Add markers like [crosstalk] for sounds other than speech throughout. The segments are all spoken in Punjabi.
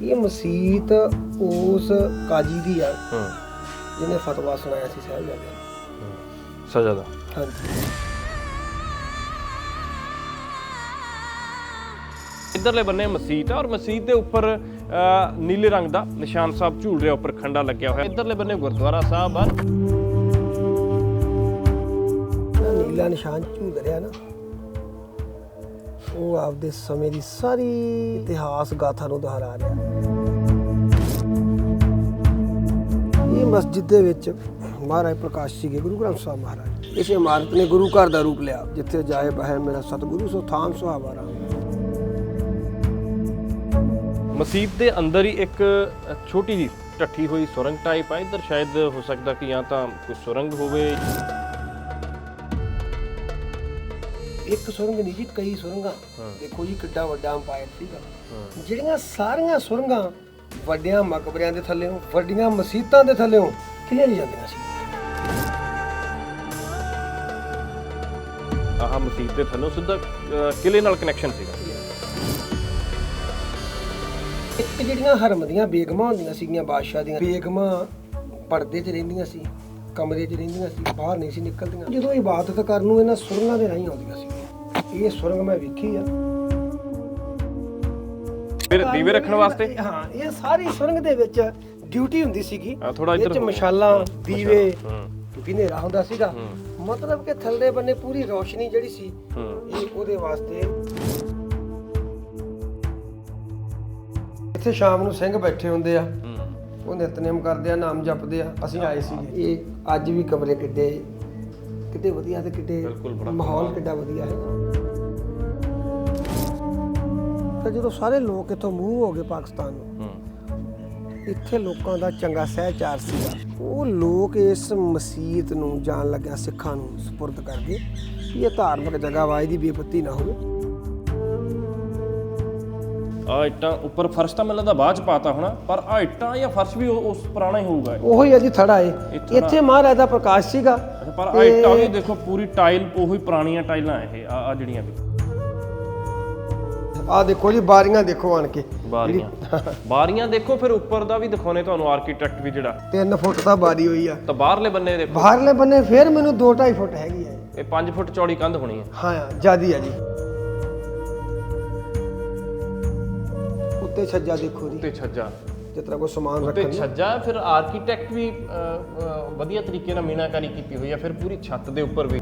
ਇਹ ਮਸਜਿਦ ਉਸ ਕਾਜੀ ਦੀ ਆ। ਹੂੰ। ਜਿਹਨੇ ਫਤਵਾ ਸੁਣਾਇਆ ਸੀ ਸਾਹਿਬਜ਼ਾਦਿਆਂ ਨੂੰ। ਸਜ਼ਾ ਦਾ ਹਾਂਜੀ। ਇਧਰਲੇ ਬੰਨੇ ਮਸਜਿਦ ਆ ਔਰ ਮਸਜਿਦ ਦੇ ਉੱਪਰ ਅ, ਨੀਲੇ ਰੰਗ ਦਾ ਨਿਸ਼ਾਨ ਸਾਹਿਬ ਝੂਲ ਰਿਹਾ ਉੱਪਰ ਖੰਡਾ ਲੱਗਿਆ ਹੋਇਆ। ਇਧਰਲੇ ਬੰਨੇ ਗੁਰਦੁਆਰਾ ਸਾਹਿਬ ਆ। ਨੀਲਾ ਨਿਸ਼ਾਨ ਝੂਲ ਰਿਹਾ ਨਾ ਉਹ ਆਪਦੇ ਸਮੇਂ ਦੀ ਸਾਰੀ ਇਤਿਹਾਸ ਗਾਥਾ ਨੂੰ ਦੁਹਰਾ ਰਿਹਾ। ਇਹ ਮਸਜਿਦ ਦੇ ਵਿੱਚ ਮਹਾਰਾਜ ਪ੍ਰਕਾਸ਼ ਸੀਗੇ ਗੁਰੂ ਗ੍ਰੰਥ ਸਾਹਿਬ ਮਹਾਰਾਜ। ਇਸ ਇਮਾਰਤ ਨੇ ਗੁਰੂ ਘਰ ਦਾ ਰੂਪ ਲਿਆ, ਜਿੱਥੇ ਜਾਏ ਬਹਿ ਮੇਰਾ ਸਤਿਗੁਰੂ, ਸੋ ਥਾਮ ਸੁਹਾਵਾ ਰਾਮ। ਮਸਜਿਦ ਦੇ ਅੰਦਰ ਹੀ ਇੱਕ ਛੋਟੀ ਜਿਹੀ ਢੱਠੀ ਹੋਈ ਸੁਰੰਗ ਟਾਈਪ ਆ ਇੱਧਰ ਸ਼ਾਇਦ ਹੋ ਸਕਦਾ ਕਿ ਜਾਂ ਤਾਂ ਕੋਈ ਸੁਰੰਗ ਹੋਵੇ। ਇੱਕ ਸੁਰੰਗ ਨਹੀਂ ਜੀ ਕਈ ਸੁਰੰਗਾਂ। ਦੇਖੋ ਜੀ ਕਿੱਡਾ ਵੱਡਾ ਅੰਪਾਇਰ ਸੀਗਾ। ਜਿਹੜੀਆਂ ਸਾਰੀਆਂ ਸੁਰੰਗਾਂ ਵੱਡਿਆਂ ਮਕਬਰਿਆਂ ਦੇ ਥੱਲੇੋਂ ਵੱਡੀਆਂ ਮਸਜਿਦਾਂ ਦੇ ਥੱਲੇੋਂ ਕਿਲੇ ਜਾਂਦੀਆਂ ਸੀ। ਆਹ ਮਸਜਿਦ ਦੇ ਥੱਲੋਂ ਸਿੱਧਾ ਕਿਲੇ ਨਾਲ ਕਨੈਕਸ਼ਨ ਸੀਗਾ। ਇੱਕ ਜਿਹੜੀਆਂ ਹਰਮ ਦੀਆਂ ਬੇਗਮਾਂ ਹੁੰਦੀਆਂ ਸੀਗੀਆਂ ਬਾਦਸ਼ਾਹ ਦੀਆਂ ਬੇਗਮਾਂ ਪਰਦੇ 'ਚ ਰਹਿੰਦੀਆਂ ਸੀ ਕਮਰੇ 'ਚ ਰਹਿੰਦੀਆਂ ਸੀ ਬਾਹਰ ਨਹੀਂ ਸੀ ਨਿਕਲਦੀਆਂ। ਜਦੋਂ ਇਬਾਦਤ ਕਰਨ ਨੂੰ ਇਹਨਾਂ ਸੁਰੰਗਾਂ ਦੇ ਰਾਹੀਂ ਆਉਂਦੀਆਂ ਸੀ। ਇਹ ਸੁਰੰਗ ਮੈਂ ਵੇਖੀ ਆ। ਫਿਰ ਦੀਵੇ ਰੱਖਣ ਵਾਸਤੇ? ਹਾਂ ਇਹ ਸਾਰੀ ਸੁਰੰਗ ਦੇ ਵਿੱਚ ਡਿਊਟੀ ਹੁੰਦੀ ਸੀਗੀ। ਆ ਥੋੜਾ ਇਹ ਇੱਧਰ 'ਚ ਮਸ਼ਾਲਾਂ ਦੀਵੇ ਹੂੰ। ਕਿਉਂਕਿ ਹਨੇਰਾ ਹੁੰਦਾ ਸੀਗਾ। ਮਤਲਬ ਕਿ ਥੱਲੇ ਬੰਨੇ ਪੂਰੀ ਰੋਸ਼ਨੀ ਜਿਹੜੀ ਸੀ ਹੂੰ। ਇਹ ਉਹਦੇ ਵਾਸਤੇ ਇੱਥੇ ਸ਼ਾਮ ਨੂੰ ਸਿੰਘ ਬੈਠੇ ਹੁੰਦੇ ਆ। ਹੂੰ। ਉਹ ਨਿਤਨੇਮ ਕਰਦੇ ਆ ਨਾਮ ਜਪਦੇ ਆ। ਅਸੀਂ ਆਏ ਸੀਗੇ। ਇਹ ਅੱਜ ਵੀ ਕਮਰੇ ਕਿੱਡੇ ਕਿੱਡੇ ਵਧੀਆ ਤੇ ਕਿੱਡੇ ਬਿਲਕੁਲ ਬੜਾ ਮਾਹੌਲ ਕਿੱਡਾ ਵਧੀਆ ਹੈ ਤਾਂ ਜਦੋਂ ਸਾਰੇ ਲੋਕ ਇੱਥੋਂ ਮੂਵ ਹੋ ਗਏ ਪਾਕਿਸਤਾਨ ਨੂੰ ਇੱਥੇ ਲੋਕਾਂ ਦਾ ਚੰਗਾ ਸਹਿਚਾਰ ਸੀਗਾ ਉਹ ਲੋਕ ਇਸ ਮਸਜਿਦ ਨੂੰ ਜਾਣ ਲੱਗਿਆ ਸਿੱਖਾਂ ਨੂੰ ਸਪੁਰਦ ਕਰਕੇ ਵੀ ਇਹ ਧਾਰਮਿਕ ਜਗ੍ਹਾ ਵਾਜ ਦੀ ਬੇਪਤੀ ਨਾ ਹੋਵੇ ਆ ਇੱਟਾਂ ਉੱਪਰ ਫਰਸ਼ ਤਾਂ ਮੈਨੂੰ ਲੱਗਦਾ ਬਾਅਦ ਚ ਪਾਤਾ ਹੋਣਾ ਪਰ ਆ ਇੱਟਾਂ ਜਾਂ ਫਰਸ਼ ਵੀ ਉਹ- ਉਸ ਪੁਰਾਣਾ ਹੀ ਹੋਊਗਾ ਇਹ। ਉਹੀ ਹੈ ਜੀ ਥੜਾ ਏ ਥੜਾ। ਇੱਥੇ ਮਹਾਰਾਜ ਦਾ ਪ੍ਰਕਾਸ਼ ਸੀਗਾ ਅੱਛਾ, ਪਰ ਆ ਇੱਟਾਂ ਵੀ ਦੇਖੋ ਪੂਰੀ ਟਾਈਲ ਉਹੀ ਪੁਰਾਣੀਆਂ ਟਾਈਲਾਂ ਇਹ ਆ ਆ ਜਿਹੜੀਆਂ ਵੀ ਆ ਦੇਖੋ ਜੀ ਬਾਰੀਆਂ ਦੇਖੋ ਆਣ ਕੇ। ਬਾਰੀਆਂ। [laughs] ਬਾਰੀਆਂ ਦੇਖੋ ਫਿਰ ਉੱਪਰ ਦਾ ਵੀ ਦਿਖਾਉਣੇ ਤੁਹਾਨੂੰ ਆਰਕੀਟੈਕਟ ਵੀ ਜਿਹੜਾ। 3 ਫੁੱਟ ਤਾਂ ਬਾਰੀ ਹੋਈ ਆ। ਤਾਂ ਬਾਹਰਲੇ ਬੰਨੇ ਦੇਖੋ। ਬਾਹਰਲੇ ਬੰਨੇ ਫੇਰ ਮੈਨੂੰ 2.5 ਫੁੱਟ ਹੈਗੀ ਆ ਇਹ। ਇਹ 5 ਫੁੱਟ ਚੌੜੀ ਕੰਧ ਹੋਣੀ ਹੈ ਹਾਂ ਜਿਆਦੀ ਆ ਜੀ। ਉੱਤੇ ਛੱਜਾ ਦੇਖੋ ਜੀ। ਉੱਤੇ ਛੱਜਾ। ਤਰ੍ਹਾਂ ਕੋਈ ਸਮਾਨ ਰੱਖਣ ਨੂੰ। ਛੱਜਾ ਫਿਰ ਆਰਕੀਟੈਕਟ ਵੀ ਵਧੀਆ ਤਰੀਕੇ ਨਾਲ ਮੀਨਾਕਾਰੀ ਕੀਤੀ ਹੋਈ ਹੈ ਫਿਰ ਪੂਰੀ ਛੱਤ ਦੇ ਉੱਪਰ ਵੀ।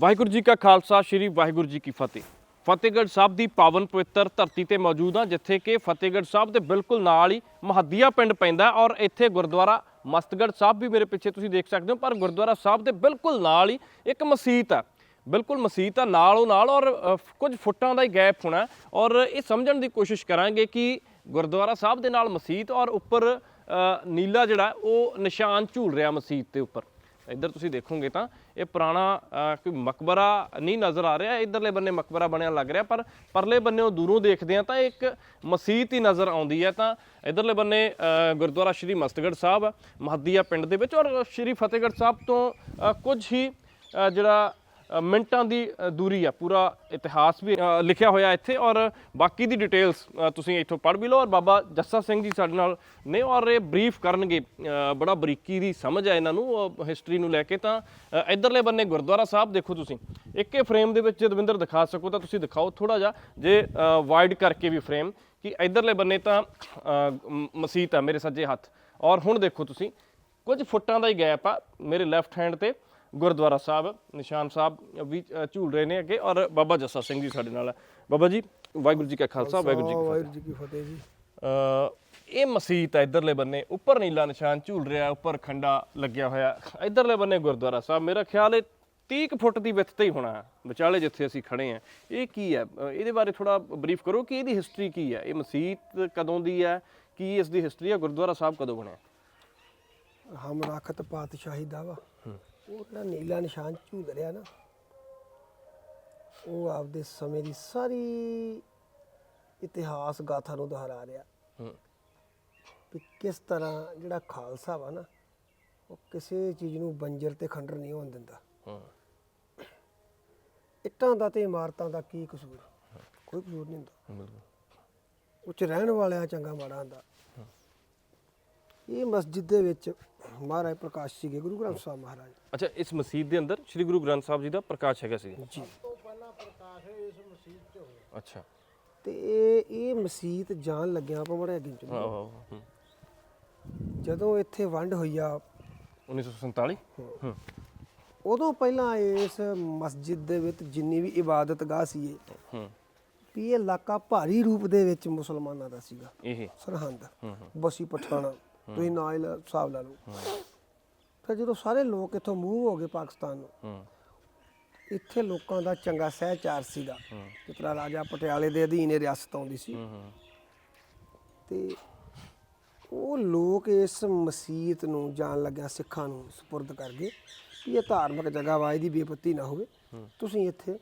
ਵਾਹਿਗੁਰੂ ਜੀ ਕਾ ਖਾਲਸਾ, ਸ੍ਰੀ ਵਾਹਿਗੁਰੂ ਜੀ ਕੀ ਫਤਿਹ। ਫਤਿਹਗੜ੍ਹ ਸਾਹਿਬ ਦੀ ਪਾਵਨ ਪਵਿੱਤਰ ਧਰਤੀ ਤੇ ਮੌਜੂਦ ਹਾਂ, ਜਿੱਥੇ ਕਿ ਫਤਿਹਗੜ੍ਹ ਸਾਹਿਬ ਦੇ ਬਿਲਕੁਲ ਨਾਲ ਹੀ ਮਹੱਦੀਆ ਪਿੰਡ ਪੈਂਦਾ ਔਰ ਇੱਥੇ ਗੁਰਦੁਆਰਾ ਮਸਤਗੜ੍ਹ ਸਾਹਿਬ ਵੀ ਮੇਰੇ ਪਿੱਛੇ ਤੁਸੀਂ ਦੇਖ ਸਕਦੇ ਹੋ, ਪਰ ਗੁਰਦੁਆਰਾ ਸਾਹਿਬ ਦੇ ਬਿਲਕੁਲ ਨਾਲ ਹੀ ਇੱਕ ਮਸਜਿਦ ਆ ਬਿਲਕੁਲ ਮਸਜਿਦ ਆ ਨਾਲੋਂ ਨਾਲ ਔਰ ਕੁਝ ਫੁੱਟਾਂ ਦਾ ਹੀ ਗੈਪ ਹੋਣਾ ਔਰ ਇਹ ਸਮਝਣ ਦੀ ਕੋਸ਼ਿਸ਼ ਕਰਾਂਗੇ ਕਿ ਗੁਰਦੁਆਰਾ ਸਾਹਿਬ ਦੇ ਨਾਲ ਮਸਜਿਦ ਔਰ ਉੱਪਰ ਨੀਲਾ ਜਿਹੜਾ ਉਹ ਨਿਸ਼ਾਨ ਝੂਲ ਰਿਹਾ ਮਸਜਿਦ ਦੇ ਉੱਪਰ। ਇੱਧਰ ਤੁਸੀਂ ਦੇਖੋਗੇ ਤਾਂ ਇਹ ਪੁਰਾਣਾ ਕੋਈ ਮਕਬਰਾ ਨਹੀਂ ਨਜ਼ਰ ਆ ਰਿਹਾ, ਇਧਰਲੇ ਬੰਨੇ ਮਕਬਰਾ ਬਣਿਆ ਲੱਗ ਰਿਹਾ, ਪਰ ਪਰਲੇ ਬੰਨੇੋਂ ਦੂਰੋਂ ਦੇਖਦੇ ਆ ਤਾਂ ਇੱਕ ਮਸਜਿਦ ਹੀ ਨਜ਼ਰ ਆਉਂਦੀ ਹੈ ਤਾਂ ਇਧਰਲੇ ਬੰਨੇ ਗੁਰਦੁਆਰਾ ਸ਼੍ਰੀ ਮਸਤਗੜ੍ਹ ਸਾਹਿਬ, ਮਹੱਦੀਆ ਪਿੰਡ ਦੇ ਵਿੱਚ ਔਰ ਸ਼੍ਰੀ ਫਤਿਹਗੜ੍ਹ ਸਾਹਿਬ ਤੋਂ ਕੁਝ ਹੀ ਜਿਹੜਾ ਮਿੰਟਾਂ ਦੀ ਦੂਰੀ ਆ ਪੂਰਾ ਇਤਿਹਾਸ ਵੀ ਲਿਖਿਆ ਹੋਇਆ ਇੱਥੇ ਔਰ ਬਾਕੀ ਦੀ ਡਿਟੇਲਸ ਤੁਸੀਂ ਇੱਥੋਂ ਪੜ੍ਹ ਵੀ ਲਓ ਔਰ ਬਾਬਾ ਜੱਸਾ ਸਿੰਘ ਜੀ ਸਾਡੇ ਨਾਲ ਨੇ ਔਰ ਇਹ ਬਰੀਫ ਕਰਨਗੇ। ਬੜਾ ਬਰੀਕੀ ਦੀ ਸਮਝ ਆ ਇਹਨਾਂ ਨੂੰ ਹਿਸਟਰੀ ਨੂੰ ਲੈ ਕੇ ਤਾਂ ਅ, ਇੱਧਰਲੇ ਬੰਨੇ ਗੁਰਦੁਆਰਾ ਸਾਹਿਬ ਦੇਖੋ ਤੁਸੀਂ। ਇੱਕੇ ਫਰੇਮ ਦੇ ਵਿੱਚ ਜੇ ਦਵਿੰਦਰ ਦਿਖਾ ਸਕੋ ਤਾਂ ਤੁਸੀਂ ਦਿਖਾਓ ਥੋੜਾ ਜਿਹਾ ਜੇ ਵਾਈਡ ਕਰਕੇ ਵੀ ਫਰੇਮ ਕਿ ਇੱਧਰਲੇ ਬੰਨੇ ਤਾਂ ਮਸੀਤ ਆ ਮੇਰੇ ਸੱਜੇ ਹੱਥ। ਔਰ ਹੁਣ ਦੇਖੋ ਤੁਸੀਂ ਕੁਝ ਫੁੱਟਾਂ ਦਾ ਹੀ ਗੈਪ ਆ ਮੇਰੇ ਲੈਫਟ ਹੈਂਡ ਤੇ। ਗੁਰਦੁਆਰਾ ਸਾਹਿਬ ਨਿਸ਼ਾਨ ਸਾਹਿਬ ਵੀ ਝੂਲ ਰਹੇ ਨੇ ਅੱਗੇ ਔਰ ਬਾਬਾ ਜੱਸਾ ਸਿੰਘ ਜੀ ਸਾਡੇ ਨਾਲ ਹੈ। ਬਾਬਾ ਜੀ ਵਾਹਿਗੁਰੂ ਜੀ ਕਾ ਖਾਲਸਾ ਵਾਹਿਗੁਰੂ ਜੀ ਕੀ ਫਤਿਹ। ਵਾਹਿਗੁਰੂ ਜੀ ਕੀ ਫਤਿਹ ਜੀ। ਇਹ ਮਸਜਿਦ ਹੈ ਇਧਰਲੇ ਬੰਨੇ ਉੱਪਰ ਨੀਲਾ ਨਿਸ਼ਾਨ ਝੂਲ ਰਿਹਾ ਉੱਪਰ ਖੰਡਾ ਲੱਗਿਆ ਹੋਇਆ ਇਧਰਲੇ ਬੰਨੇ ਗੁਰਦੁਆਰਾ ਸਾਹਿਬ ਮੇਰਾ ਖਿਆਲ ਹੈ 30 ਕੁ ਫੁੱਟ ਦੀ ਵਿੱਥ ਤੇ ਹੀ ਹੋਣਾ ਹੈ, ਵਿਚਾਲੇ ਜਿੱਥੇ ਅਸੀਂ ਖੜੇ ਆ ਇਹ ਕੀ ਹੈ? ਇਹਦੇ ਬਾਰੇ ਥੋੜਾ ਬਰੀਫ ਕਰੋ ਕਿ ਇਹਦੀ ਹਿਸਟਰੀ ਕੀ ਹੈ? ਇਹ ਮਸਜਿਦ ਕਦੋਂ ਦੀ ਹੈ? ਕੀ ਇਸ ਦੀ ਹਿਸਟਰੀ ਹੈ? ਗੁਰਦੁਆਰਾ ਸਾਹਿਬ ਕਦੋਂ ਬਣਿਆ? ਹਮ ਰਾਖਤ ਪਾਤਸ਼ਾਹੀ ਦਾ ਵਾ ਉਹ ਜਿਹੜਾ ਨੀਲਾ ਨਿਸ਼ਾਨ ਝੂਲ ਰਿਹਾ ਨਾ ਉਹ ਆਪਦੇ ਸਮੇਂ ਦੀ ਸਾਰੀ ਇਤਿਹਾਸ ਗਾਥਾ ਨੂੰ ਦੁਹਰਾ ਰਿਹਾ। ਹੂੰ। ਵੀ ਕਿਸ ਤਰ੍ਹਾਂ ਜਿਹੜਾ ਖਾਲਸਾ ਵਾ ਨਾ ਉਹ ਕਿਸੇ ਚੀਜ਼ ਨੂੰ ਬੰਜਰ ਤੇ ਖੰਡਰ ਨਹੀਂ ਹੋਣ ਦਿੰਦਾ। ਹੂੰ। ਇੱਟਾਂ ਦਾ ਤੇ ਇਮਾਰਤਾਂ ਦਾ ਕੀ ਕਸੂਰ? ਕੋਈ ਕਸੂਰ ਨਹੀਂ ਹੁੰਦਾ। ਬਿਲਕੁਲ। ਉਹ ਚ ਰਹਿਣ ਵਾਲਿਆਂ ਚੰਗਾ ਮਾੜਾ ਹੁੰਦਾ। ਇਹ ਮਸਜਿਦ ਦੇ ਵਿੱਚ ਮਹਾਰਾਜ ਪ੍ਰਕਾਸ਼ ਸੀਗੇ ਗੁਰੂ ਗ੍ਰੰਥ ਸਾਹਿਬ ਮਹਾਰਾਜ। ਅੱਛਾ ਇਸ ਮਸਜਿਦ ਦੇ ਅੰਦਰ ਸ੍ਰੀ ਗੁਰੂ ਗ੍ਰੰਥ ਸਾਹਿਬ ਜੀ ਦਾ ਪ੍ਰਕਾਸ਼ ਹੈਗਾ ਸੀ। ਜੀ। ਅੱਛਾ। ਤੇ ਇਹ ਇਹ ਮਸਜਿਦ ਜਾਣ ਲੱਗਿਆ ਆਪਾਂ ਬੜਾ ਅੱਗੇ ਚੱਲੀਏ। ਆਹੋ ਆਹੋ, ਹੂੰ। ਜਦੋਂ ਇੱਥੇ ਵੰਡ ਹੋਈ ਆ 1947 ਹੂੰ। ਉਦੋਂ ਪਹਿਲਾਂ ਇਸ ਮਸਜਿਦ ਦੇ ਵਿੱਚ ਜਿੰਨੀ ਵੀ ਇਬਾਦਤਗਾਹ ਸੀ ਇਹ ਹੂੰ। ਵੀ ਇਹ ਇਲਾਕਾ ਭਾਰੀ ਰੂਪ ਦੇ ਵਿੱਚ ਮੁਸਲਮਾਨਾਂ ਦਾ ਸੀਗਾ। ਇਹ। ਸਰਹੰਦ ਬਸੀ ਪਠਾਣਾ। ਤੁਸੀਂ ਨਾਂ ਹੀ ਲਾ- ਹਿਸਾਬ ਲਾ ਲਓ। ਫਿਰ ਜਦੋਂ ਸਾਰੇ ਲੋਕ ਇੱਥੋਂ ਮੂਵ ਹੋ ਗਏ ਪਾਕਿਸਤਾਨ ਨੂੰ ਹੂੰ। ਇੱਥੇ ਲੋਕਾਂ ਦਾ ਚੰਗਾ ਸਹਿਚਾਰ ਸੀਗਾ। ਜਿਸ ਤਰ੍ਹਾਂ ਰਾਜਾ ਪਟਿਆਲੇ ਦੇ ਅਧੀਨ ਇਹ ਰਿਆਸਤ ਆਉਂਦੀ ਸੀ। ਹੂੰ ਤੇ ਉਹ ਲੋਕ ਇਸ ਮਸਜਿਦ ਨੂੰ ਜਾਣ ਲੱਗਿਆ ਸਿੱਖਾਂ ਨੂੰ ਸਪੁਰਦ ਕਰ ਗਏ ਵੀ ਇਹ ਧਾਰਮਿਕ ਜਗ੍ਹਾ ਵਾ ਇਹਦੀ ਬੇਪਤੀ ਨਾ ਹੋਵੇ। ਤੁਸੀਂ ਇੱਥੇ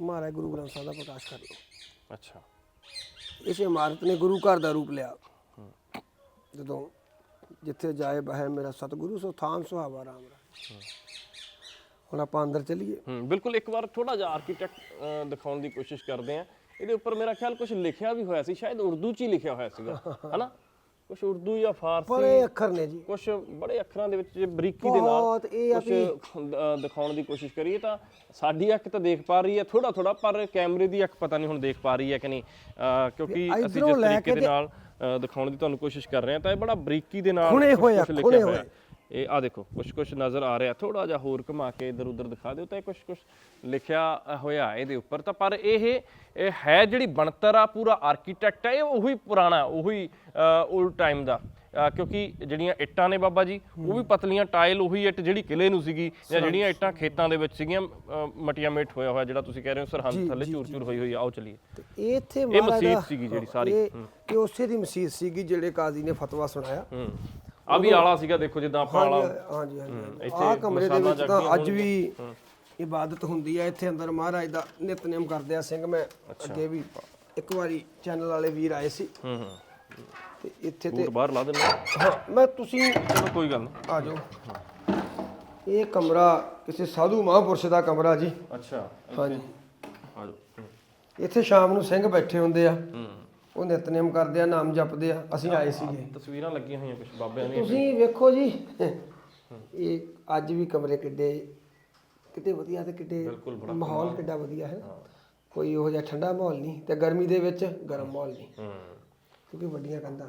ਮਹਾਰਾਜ ਗੁਰੂ ਗ੍ਰੰਥ ਸਾਹਿਬ ਦਾ ਪ੍ਰਕਾਸ਼ ਕਰ ਲਓ। ਅੱਛਾ। ਇਸ ਇਮਾਰਤ ਨੇ ਗੁਰੂ ਘਰ ਦਾ ਰੂਪ ਲਿਆ। ਜਦੋਂ ਜਿੱਥੇ ਜਾਏ ਬਹਿ ਮੇਰਾ ਸਤਿਗੁਰੂ ਸੋ ਥਾਨ ਸੁਹਾਵਾ ਰਾਮ ਰਾਜ ਹੁਣ ਆਪਾਂ ਅੰਦਰ ਚੱਲੀਏ। ਹੂੰ ਬਿਲਕੁਲ ਇੱਕ ਵਾਰ ਥੋੜਾ ਜਿਹਾ ਆਰਕੀਟੈਕਟ ਦਿਖਾਉਣ ਦੀ ਕੋਸ਼ਿਸ਼ ਕਰਦੇ ਆ ਇਹਦੇ ਉੱਪਰ ਮੇਰਾ ਖਿਆਲ ਕੁਝ ਲਿਖਿਆ ਵੀ ਹੋਇਆ ਸੀ ਸ਼ਾਇਦ ਉਰਦੂ 'ਚ ਹੀ ਲਿਖਿਆ ਹੋਇਆ ਸੀਗਾ। ਹਨਾ? ਕੁਝ ਉਰਦੂ ਜਾਂ ਫਾਰਸੀ। ਬੜੇ ਅੱਖਰ ਨੇ ਜੀ। ਕੁਝ ਬੜੇ ਅੱਖਰਾਂ ਦੇ ਵਿੱਚ ਬਰੀਕੀ ਦੇ ਨਾਲ ਬਹੁਤ ਇਹ ਆ ਕੁਝ ਦਿਖਾਉਣ ਦੀ ਕੋਸ਼ਿਸ਼ ਕਰੀਏ ਤਾਂ ਸਾਡੀ ਅੱਖ ਤਾਂ ਦੇਖ ਪਾ ਰਹੀ ਹੈ ਥੋੜਾ ਥੋੜਾ ਪਰ ਕੈਮਰੇ ਦੀ ਅੱਖ ਪਤਾ ਨਹੀਂ ਹੁਣ ਦੇਖ ਪਾ ਰਹੀ ਹੈ ਕਿ ਨਹੀਂ। ਕਿਉਂਕਿ ਅਸੀਂ ਜਿਸ ਤਰੀਕੇ ਦੇ ਨਾਲ ਦਿਖਾਉਣ ਦੀ ਤੁਹਾਨੂੰ ਕੋਸ਼ਿਸ਼ ਕਰ ਰਹੇ ਹਾਂ। ਤਾਂ ਇਹ ਬੜਾ ਬਰੀਕੀ ਦੇ ਨਾਲ ਖੁਣੇ ਕੁਛ- ਹੋਏ ਆ, ਕੁਛ ਖੁਣੇ ਹੋਏ। ਇਹ ਆ ਦੇਖੋ ਕੁਝ ਕੁਝ ਨਜ਼ਰ ਆ ਰਿਹਾ। ਥੋੜਾ ਜਿਹਾ ਹੋਰ ਘੁਮਾ ਕੇ ਇਧਰ ਉਧਰ ਦਿਖਾ ਦਿਓ। ਤਾਂ ਇਹ ਕੁਝ ਕੁਝ ਲਿਖਿਆ ਹੋਇਆ ਇਹਦੇ ਉੱਪਰ। ਤਾਂ ਪਰ ਇਹ ਇਹ ਹੈ ਜਿਹੜੀ ਬਣਤਰ ਆ ਪੂਰਾ ਆਰਕੀਟੈਕਟ ਹੈ ਇਹ ਉਹੀ ਪੁਰਾਣਾ ਉਹੀ 올ਡ ਟਾਈਮ ਦਾ। ਕਿਉਂਕਿ ਜਿਹੜੀਆਂ ਇੱਟਾਂ ਨੇ ਬਾਬਾ ਜੀ ਉਹ ਵੀ ਪਤਲੀਆਂ ਟਾਇਲ ਉਹੀ ਇੱਟ ਜਿਹੜੀ ਕਿਲੇ ਨੂੰ ਸੀਗੀ ਜਾਂ ਜਿਹੜੀਆਂ ਇੱਟਾਂ ਖੇਤਾਂ ਦੇ ਵਿੱਚ ਸੀਗੀਆਂ ਮਟੀਆਂ ਮੇਟ ਹੋਇਆ ਹੋਇਆ ਜਿਹੜਾ ਤੁਸੀਂ ਕਹਿ ਰਹੇ ਹੋ ਸਰਹੰਦ ਥੱਲੇ ਚੂਰ ਚੂਰ ਹੋਈ ਹੋਈ ਆ, ਆਓ ਚਲੀਏ। ਤੇ ਇਹ ਇੱਥੇ ਮਹਾਰਾਜ ਮਸਜਿਦ ਸੀਗੀ ਜਿਹੜੀ ਸਾਰੀ। ਇਹ ਇਹ ਉਸੇ ਦੀ ਮਸਜਿਦ ਸੀਗੀ ਜਿਹੜੇ ਕਾਜ਼ੀ ਨੇ ਫਤਵਾ ਸੁਣਾਇਆ। ਆ ਵੀ ਆਲਾ ਸੀਗਾ ਦੇਖੋ ਜਿੱਦਾਂ ਆਪਾਂ ਆਲਾ ਹਾਂਜੀ ਹਾਂਜੀ ਇੱਥੇ ਆਹ ਕਮਰੇ ਦੇ ਵਿੱਚ ਤਾਂ ਅੱਜ ਵੀ ਇਬਾਦਤ ਹੁੰਦੀ ਹੈ ਇੱਥੇ ਅੰਦਰ ਮਹਾਰਾਜ ਦਾ ਨਿਤਨੇਮ ਕਰਦੇ ਆ ਸਿੰਘ। ਮੈਂ ਅੱਗੇ ਵੀ ਇੱਕ ਵਾਰੀ ਚੈਨਲ ਵਾਲੇ ਵੀਰ ਆਏ ਸੀ। ਹੂੰ ਹੂੰ। ਤੇ ਇੱਥੇ ਤੇ ਬੂਟ ਬਾਹਰ ਲਾ ਦਿੰਦੇ ਹਾਂ, ਮੈਂ ਤੁਸੀਂ ਚਲੋ ਕੋਈ ਗੱਲ ਨਹੀਂ। ਆ ਜਾਓ। ਇਹ ਕਮਰਾ ਕਿਸੇ ਸਾਧੂ ਮਹਾਂਪੁਰਸ਼ ਦਾ ਕਮਰਾ ਜੀ। ਅੱਛਾ ਹਾਂਜੀ। ਆ ਜਾਓ। ਇੱਥੇ ਸ਼ਾਮ ਨੂੰ ਸਿੰਘ ਬੈਠੇ ਹੁੰਦੇ ਆ। ਉਹ ਨਿਤਨੇਮ ਕਰਦੇ ਆ ਨਾਮ ਜਪਦੇ ਆ। ਅਸੀਂ ਆਏ ਸੀਗੇ। ਤਸਵੀਰਾਂ ਲੱਗੀਆਂ ਹੋਈਆਂ ਕੁਝ ਬਾਬਿਆਂ ਦੀਆਂ। ਤੁਸੀਂ ਵੇਖੋ ਜੀ। ਇਹ ਅੱਜ ਵੀ ਕਮਰੇ ਕਿੱਡੇ ਕਿਤੇ ਵਧੀਆ ਤੇ ਕਿਤੇ ਬਿਲਕੁਲ ਬੜਾ ਮਾਹੌਲ ਕਿੱਡਾ ਵਧੀਆ ਹੈ ਕੋਈ ਉਹੋ ਜਿਹਾ ਠੰਡਾ ਮਾਹੌਲ ਨਹੀਂ ਤੇ ਗਰਮੀ ਦੇ ਵਿੱਚ ਗਰਮ ਮਾਹੌਲ ਨਹੀਂ। ਹੂੰ। ਕਿਉਂਕਿ ਵੱਡੀਆਂ ਕੰਧਾਂ।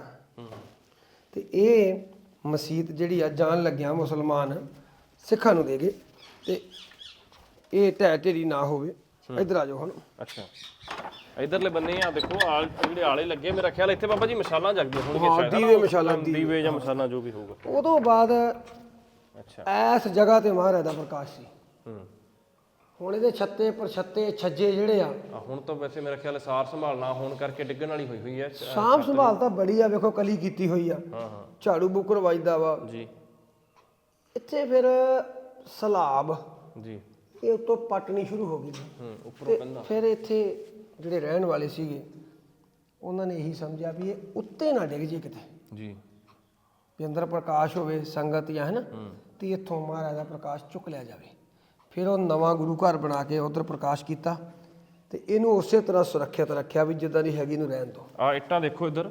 ਤੇ ਇਹ ਮਸਜਿਦ ਜਿਹੜੀ ਆ ਜਾਣ ਲੱਗਿਆ ਮੁਸਲਮਾਨ ਸਿੱਖਾਂ ਨੂੰ ਦੇ ਗਏ ਤੇ ਇਹ ਢਹਿ ਢੇਰੀ ਨਾ ਹੋਵੇ। ਇੱਧਰ ਆ ਜਾਓ ਹੁਣ। ਅੱਛਾ। ਇਧਰਲੇ ਬੰਨੇ ਆ ਦੇਖੋ ਆਲ ਜਿਹੜੇ ਆਲੇ ਲੱਗੇ ਮੇਰਾ ਖਿਆਲ ਇੱਥੇ ਬਾਬਾ ਜੀ ਮਸ਼ਾਲਾਂ ਜਗਦੀਆਂ ਹੋਣਗੀਆਂ ਸ਼ਾਇਦ? ਦੀਵੇ ਮਸ਼ਾਲਾਂ, ਦੀਵੇ ਜਾਂ ਮਸ਼ਾਲਾਂ ਜੋ ਵੀ ਹੋਊਗਾ। ਉਦੋਂ ਬਾਅਦ ਅੱਛਾ। ਐਸ ਜਗ੍ਹਾ ਤੇ ਮਹਾਰਾਜ ਦਾ ਪ੍ਰਕਾਸ਼ ਸੀ। ਹੂੰ। ਹੁਣ ਇਹਦੇ ਛੱਤੇ ਪਰ ਛੱਤੇ ਛੱਜੇ ਜਿਹੜੇ ਆ ਆ ਹੁਣ ਤਾਂ ਵੈਸੇ ਮੇਰਾ ਖਿਆਲ ਸਾਰ ਸੰਭਾਲ ਨਾ ਹੋਣ ਕਰਕੇ ਡਿੱਗਣ ਵਾਲੀ ਹੋਈ ਹੋਈ ਹੈ ਸਾਂਭ ਸੰਭਾਲ ਤਾਂ ਬੜੀ ਆ ਵੇਖੋ ਕਲੀ ਕੀਤੀ ਹੋਈ ਆ। ਹਾਂ ਹਾਂ। ਝਾੜੂ ਬੁੱਕਰ ਵੱਜਦਾ ਵਾ। ਜੀ। ਇੱਥੇ ਫਿਰ ਸਲਾਬ ਜੀ। ਇਹ ਉੱਤੋਂ ਪਟਣੀ ਸ਼ੁਰੂ ਹੋ ਗਈ। ਹੂੰ ਉੱਪਰੋਂ ਤੇ ਕੰਧਾ। ਫਿਰ ਇੱਥੇ ਜਿਹੜੇ ਰਹਿਣ ਵਾਲੇ ਸੀਗੇ ਉਹਨਾਂ ਨੇ ਇਹੀ ਸਮਝਿਆ ਵੀ ਇਹ ਉੱਤੇ ਨਾ ਡਿੱਗ ਜੇ ਕਿਤੇ। ਜੀ। ਵੀ ਅੰਦਰ ਪ੍ਰਕਾਸ਼ ਹੋਵੇ ਸੰਗਤ ਜਾਂ ਹੈ। ਨਾ ਤੇ ਇੱਥੋਂ ਮਹਾਰਾਜ ਦਾ ਪ੍ਰਕਾਸ਼ ਚੁੱਕ ਲਿਆ ਜਾਵੇ। ਫਿਰ ਉਹ ਨਵਾਂ ਗੁਰੂ ਘਰ ਬਣਾ ਕੇ ਉਧਰ ਪ੍ਰਕਾਸ਼ ਕੀਤਾ ਤੇ ਇਹਨੂੰ ਉਸੇ ਤਰ੍ਹਾਂ ਸੁਰੱਖਿਅਤ ਰੱਖਿਆ ਵੀ ਜਿੱਦਾਂ ਦੀ ਹੈਗੀ ਨੂੰ ਰਹਿਣ ਦਿਓ। ਆ ਇੱਟਾਂ ਦੇਖੋ ਇੱਧਰ।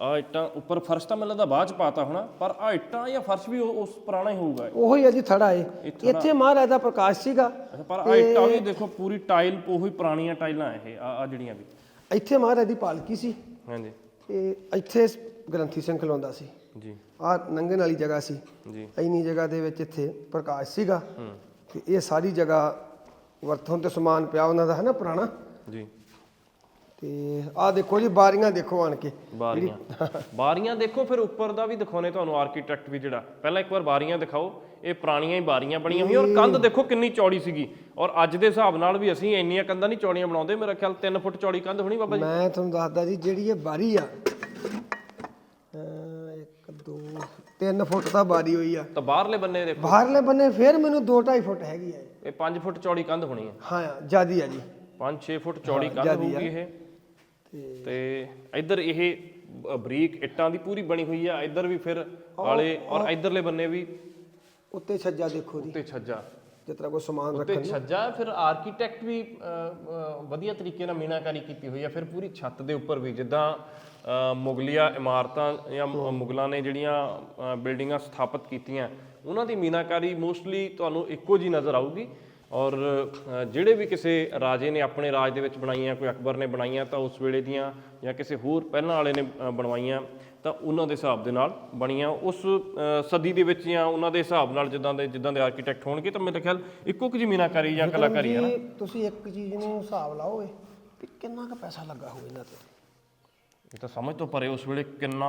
ਆ ਇੱਟਾਂ ਉੱਪਰ ਫਰਸ਼ ਤਾਂ ਮੈਨੂੰ ਲੱਗਦਾ ਬਾਅਦ ਚ ਪਾਤਾ ਹੋਣਾ ਪਰ ਆ ਇੱਟਾਂ ਜਾਂ ਫਰਸ਼ ਵੀ ਉਹ- ਉਸ ਪੁਰਾਣਾ ਹੀ ਹੋਊਗਾ ਉਹੋ ਹੀ ਆ ਜੀ ਥੜਾ ਏ ਇੱਥੇ ਮਹਾਰਾਜ ਦਾ ਪ੍ਰਕਾਸ਼ ਸੀਗਾ ਪਰ ਆ ਇੱਟਾਂ ਵੀ ਦੇਖੋ ਪੂਰੀ ਟਾਈਲ ਉਹੀ ਪੁਰਾਣੀਆਂ ਟਾਈਲਾਂ ਇਹ ਆ ਆ ਜਿਹੜੀਆਂ ਵੀ। ਇੱਥੇ ਮਹਾਰਾਜ ਦੀ ਪਾਲਕੀ ਸੀ। ਹਾਂਜੀ। ਤੇ ਇੱਥੇ ਗ੍ਰੰਥੀ ਸਿੰਘ ਖਲੋਂਦਾ ਸੀ। ਜੀ। ਆ ਨੰਗਣ ਵਾਲੀ ਜਗ੍ਹਾ ਸੀ। ਜੀ। ਇੰਨੀ ਜਗ੍ਹਾ ਦੇ ਵਿੱਚ ਇੱਥੇ ਪ੍ਰਕਾਸ਼ ਸੀਗਾ। ਤੇ ਇਹ ਸਾਰੀ ਜਗ੍ਹਾ ਵਰਤੋਂ ਤੇ ਸਮਾਨ ਪਿਆ ਉਹਨਾਂ ਦਾ ਹੈ ਨਾ ਪੁਰਾਣਾ? ਜੀ। ਤੇ ਆਹ ਦੇਖੋ ਜੀ ਬਾਰੀਆਂ ਦੇਖੋ ਆਣ ਕੇ। ਬਾਰੀਆਂ। ਬਾਰੀਆਂ ਦੇਖੋ ਫਿਰ ਉੱਪਰ ਦਾ ਵੀ ਦਿਖਾਉਣੇ ਤੁਹਾਨੂੰ ਆਰਕੀਟੈਕਟ ਵੀ ਜਿਹੜਾ। ਪਹਿਲਾਂ ਇੱਕ ਵਾਰ ਬਾਰੀਆਂ ਦਿਖਾਓ। ਇਹ ਪੁਰਾਣੀਆਂ ਹੀ ਬਾਰੀਆਂ ਬਣੀਆਂ ਹੋਈਆਂ। ਔਰ ਕੰਧ ਦੇਖੋ ਕਿੰਨੀ ਚੌੜੀ ਸੀਗੀ। ਔਰ ਅੱਜ ਦੇ ਹਿਸਾਬ ਨਾਲ ਵੀ ਅਸੀਂ ਇੰਨੀਆਂ ਕੰਧਾਂ ਨਹੀਂ ਚੌੜੀਆਂ ਬਣਾਉਂਦੇ। ਮੇਰਾ ਖਿਆਲ 3 ਫੁੱਟ ਚੌੜੀ ਕੰਧ ਹੋਣੀ ਬਾਬਾ ਜੀ। ਮੈਂ ਤੁਹਾਨੂੰ ਦੱਸਦਾ ਜੀ ਜਿਹੜੀ ਇਹ ਬਾਰੀ ਆ 3 ਫੁੱਟ ਤਾਂ ਬਾਰੀ ਹੋਈ ਆ। ਤਾਂ ਬਾਹਰਲੇ ਬੰਨੇ ਦੇਖੋ। ਬਾਹਰਲੇ ਬੰਨੇ ਫੇਰ ਮੈਨੂੰ 2.5 ਫੁੱਟ ਹੈਗੀ ਆ ਇਹ 5 ਫੁੱਟ ਚੌੜੀ ਕੰਧ ਹੋਣੀ ਹੈ ਹਾਂ ਜਿਆਦੀ ਆ ਜੀ। 5-6 ਫੁੱਟ ਚੌੜੀ ਕੰਧ ਹੋਊਗੀ ਇਹ। ਤੇ ਇੱਧਰ ਇਹ ਬਰੀਕ ਇੱਟਾਂ ਦੀ ਪੂਰੀ ਬਣੀ ਹੋਈ ਆ। ਇੱਧਰ ਵੀ ਫਿਰ ਵਾਲੇ ਔਰ ਇੱਧਰਲੇ ਬੰਨੇ ਵੀ ਉੱਤੇ ਛੱਜਾ ਦੇਖੋ ਜੀ। ਉੱਤੇ ਛੱਜਾ। ਜਿਤਨਾ ਕੋਈ ਸਮਾਨ ਰੱਖਣ ਉੱਤੇ ਛੱਜਾ ਫਿਰ ਆਰਕੀਟੈਕਟ ਵੀ ਵਧੀਆ ਤਰੀਕੇ ਨਾਲ ਮੀਨਾਕਾਰੀ ਕੀਤੀ ਹੋਈ ਆ। ਫਿਰ ਪੂਰੀ ਛੱਤ ਦੇ ਉੱਪਰ ਵੀ ਜਿੱਦਾਂ ਮੁਗਲੀਆ ਇਮਾਰਤਾਂ ਜਾਂ ਮੁਗਲਾਂ ਨੇ ਜਿਹੜੀਆਂ ਬਿਲਡਿੰਗਾਂ ਸਥਾਪਿਤ ਕੀਤੀਆਂ ਉਹਨਾਂ ਦੀ ਮੀਨਾਕਾਰੀ ਮੋਸਟਲੀ ਤੁਹਾਨੂੰ ਇੱਕੋ ਜੀ ਨਜ਼ਰ ਆਊਗੀ। ਔਰ ਜਿਹੜੇ ਵੀ ਕਿਸੇ ਰਾਜੇ ਨੇ ਆਪਣੇ ਰਾਜ ਦੇ ਵਿੱਚ ਬਣਾਈਆਂ ਕੋਈ ਅਕਬਰ ਨੇ ਬਣਾਈਆਂ ਤਾਂ ਉਸ ਵੇਲੇ ਦੀਆਂ ਜਾਂ ਕਿਸੇ ਹੋਰ ਪਹਿਲਾਂ ਵਾਲੇ ਨੇ ਬਣਵਾਈਆਂ ਤਾਂ ਉਹਨਾਂ ਦੇ ਹਿਸਾਬ ਦੇ ਨਾਲ ਬਣੀਆਂ। ਉਸ ਸਦੀ ਦੇ ਵਿੱਚ ਜਾਂ ਉਹਨਾਂ ਦੇ ਹਿਸਾਬ ਨਾਲ ਜਿੱਦਾਂ ਦੇ ਜਿੱਦਾਂ ਦੇ ਆਰਕੀਟੈਕਟ ਹੋਣਗੇ ਤਾਂ ਮੇਰੇ ਖਿਆਲ ਇੱਕੋ ਕੁ ਜੀ ਮੀਨਾਕਾਰੀ ਜਾਂ ਕਲਾਕਾਰੀ ਹੈ ਨਾ। ਤੁਸੀਂ ਇੱਕ ਚੀਜ਼ ਨੂੰ ਹਿਸਾਬ ਲਾਓ ਇਹ ਵੀ ਕਿੰਨਾ ਕੁ ਪੈਸਾ ਲੱਗਾ ਹੋਊ ਇਹਨਾਂ ਤੇ? ਇਹ ਤਾਂ ਸਮਝ ਤੋਂ ਪਰੇ ਉਸ ਵੇਲੇ ਕਿੰਨਾ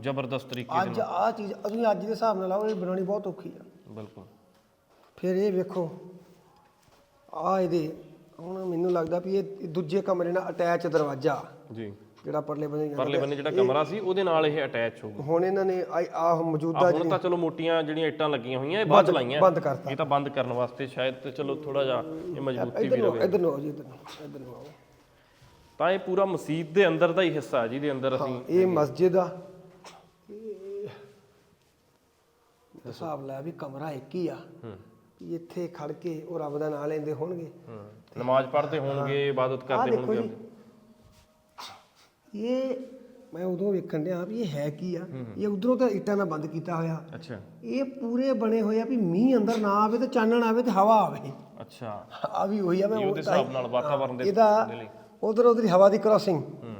ਜ਼ਬਰਦਸਤ ਤਰੀਕੇ ਅੱਜ ਆਹ ਚੀਜ਼ ਤੁਸੀਂ ਅੱਜ ਦੇ ਹਿਸਾਬ ਨਾਲ ਲਾਓ ਇਹ ਬਣਾਉਣੀ ਬਹੁਤ ਔਖੀ ਆ। ਬਿਲਕੁਲ। ਫਿਰ ਇਹ ਵੇਖੋ ਆ ਇਹਦੇ ਹੁਣ ਮੈਨੂੰ ਲੱਗਦਾ ਵੀ ਇਹ ਦੂਜੇ ਕਮਰੇ ਨਾਲ ਅਟੈਚ ਦਰਵਾਜ਼ਾ ਜੀ। ਜਿਹੜਾ ਪਰਲੇ ਬੰਨੇ ਜਾਂਦਾ ਪਰਲੇ ਬੰਨੇ ਜਿਹੜਾ ਕਮਰਾ ਸੀ ਉਹਦੇ ਨਾਲ ਇਹ ਅਟੈਚ ਹੋ ਗਿਆ। ਹੁਣ ਇਹਨਾਂ ਨੇ ਆਹ ਮੌਜੂਦਾ ਆਹ ਹੁਣ ਤਾਂ ਚਲੋ ਮੋਟੀਆਂ ਜਿਹੜੀਆਂ ਇੱਟਾਂ ਲੱਗੀਆਂ ਹੋਈਆਂ ਇਹ ਬਾਅਦ ਲਾਈਆਂ। ਬੰਦ ਕਰਤਾ। ਇਹ ਤਾਂ ਬੰਦ ਕਰਨ ਵਾਸਤੇ ਸ਼ਾਇਦ ਤੇ ਚਲੋ ਥੋੜਾ ਜਿਹਾ ਇਹ ਮਜ਼ਬੂਤੀ ਵੀ ਰਵੇ। ਇਧਰ ਨੂੰ ਇਧਰ ਨੂੰ ਇਧਰ ਨੂੰ ਆਓ। ਤਾਂ ਇਹ ਪੂਰਾ ਮਸਜਿਦ ਦੇ ਅੰਦਰ ਦਾ ਹੀ ਹਿੱਸਾ ਹੈ ਜਿਹਦੇ ਅੰਦਰ ਅਸੀਂ ਇਹ ਮਸਜਿਦ ਆ। ਇਹ ਹਿਸਾਬ ਲੈ ਵੀ ਕਮਰਾ ਇੱਕ ਹੀ ਆ। ਵੀ ਇੱਥੇ ਖੜ ਕੇ ਉਹ ਰੱਬ ਦਾ ਨਾਮ ਲੈਂਦੇ ਹੋਣਗੇ। ਨਮਾਜ਼ ਪੜ੍ਹਦੇ ਹੋਣਗੇ ਇਬਾਦਤ ਕਰਦੇ ਹੋਣਗੇ ਇਹ ਮੈਂ ਉਦੋਂ ਵੇਖਣ ਡਿਆ ਵੀ ਇਹ ਹੈ ਕੀ ਆ। ਇਹ ਉਧਰੋਂ ਤਾਂ ਇੱਟਾਂ ਨਾਲ ਬੰਦ ਕੀਤਾ ਹੋਇਆ। ਅੱਛਾ। ਇਹ ਪੂਰੇ ਬਣੇ ਹੋਏ ਆ ਵੀ ਮੀਂਹ ਅੰਦਰ ਨਾ ਆਵੇ ਤੇ ਚਾਨਣ ਆਵੇ ਤੇ ਹਵਾ ਆਵੇ। ਅੱਛਾ। ਆ ਵੀ ਉਹੀ ਆ ਮੈਂ ਉਹਦੇ ਹਿਸਾਬ ਨਾਲ ਵਾਤਾਵਰਣ ਦੇ ਇਹਦਾ ਉਧਰ ਉਧਰ ਹਵਾ ਦੀ ਕ੍ਰਾਸਿੰਗ ਹੂੰ।